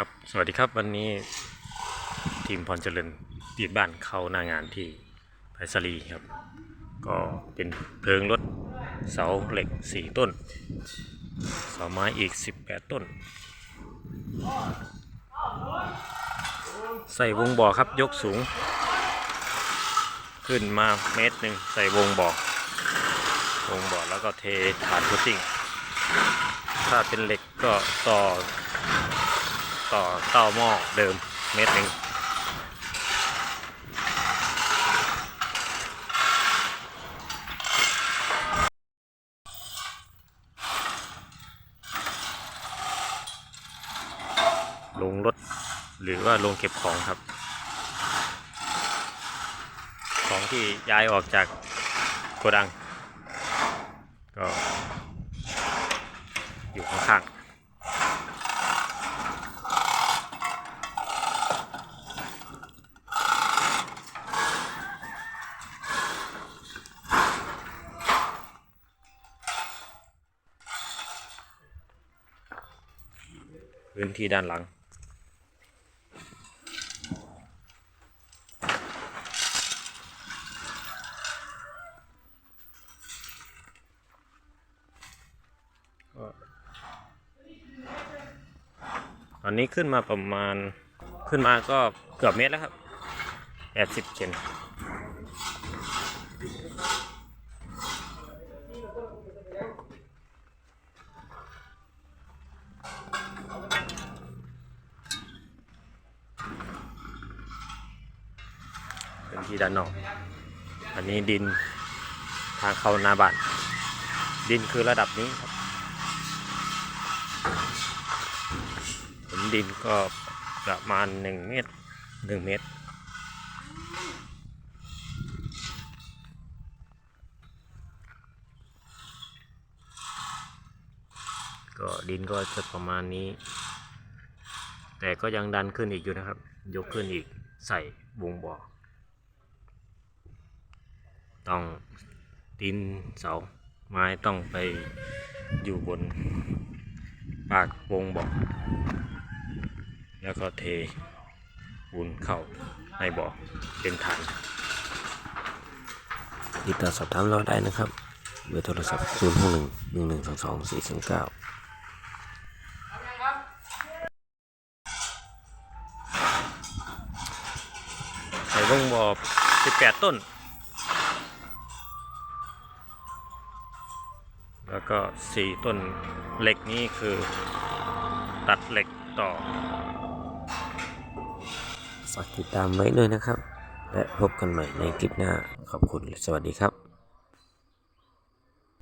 ครับสวัสดีครับวันนี้ทีมพรเจริญตีดบ้านเข้าหน้างานที่ไพศาลีครับ ก็เป็นเพลิงรถเสาเหล็ก 4 ต้นเสาไม้อีก 18 ต้น ใส่วงบ่อครับยกสูง ขึ้นมาเมตรหนึ่งใส่วงบ่อวงบ่อแล้วก็เทฐานพุตติ้งถ้าเป็นเหล็กก็ต่อ ต่อเต้าหม้อเดิมเมตรหนึ่งลงรถหรือว่าลงเก็บของครับ ของที่ย้ายออกจากโกดัง ก็อยู่ข้างๆ พื้นที่ด้านหลัง ตอนนี้ขึ้นมาประมาณขึ้นมาก็เกือบเมตรแล้วครับ 80เซน เป็นที่ด้านนอก อันนี้ดินทางเข้าหน้าบ้าน ดินคือระดับนี้ครับผมดินก็ประมาณหนึ่งเมตรหนึ่งเมตร ก็ดินก็จะประมาณนี้ แต่ก็ยังดันขึ้นอีกอยู่นะครับ ยกขึ้นอีกใส่วงบ่อ ต้องดินเสาไม้ต้องไปอยู่บนปากวงบ่อแล้วก็เทปูนเข้าในบ่อเป็นฐานติดต่อสอบถามเราได้นะครับเบอร์โทรศัพท์ 0 6 1 1 1 2 2 4 0 9ใส่วงบ่อ18 ต้น แล้วก็4ต้นเหล็กนี่คือตัดเหล็กต่อ ฝากติดตามไว้ด้วยนะครับ และพบกันใหม่ในคลิปหน้า ขอบคุณและสวัสดีครับ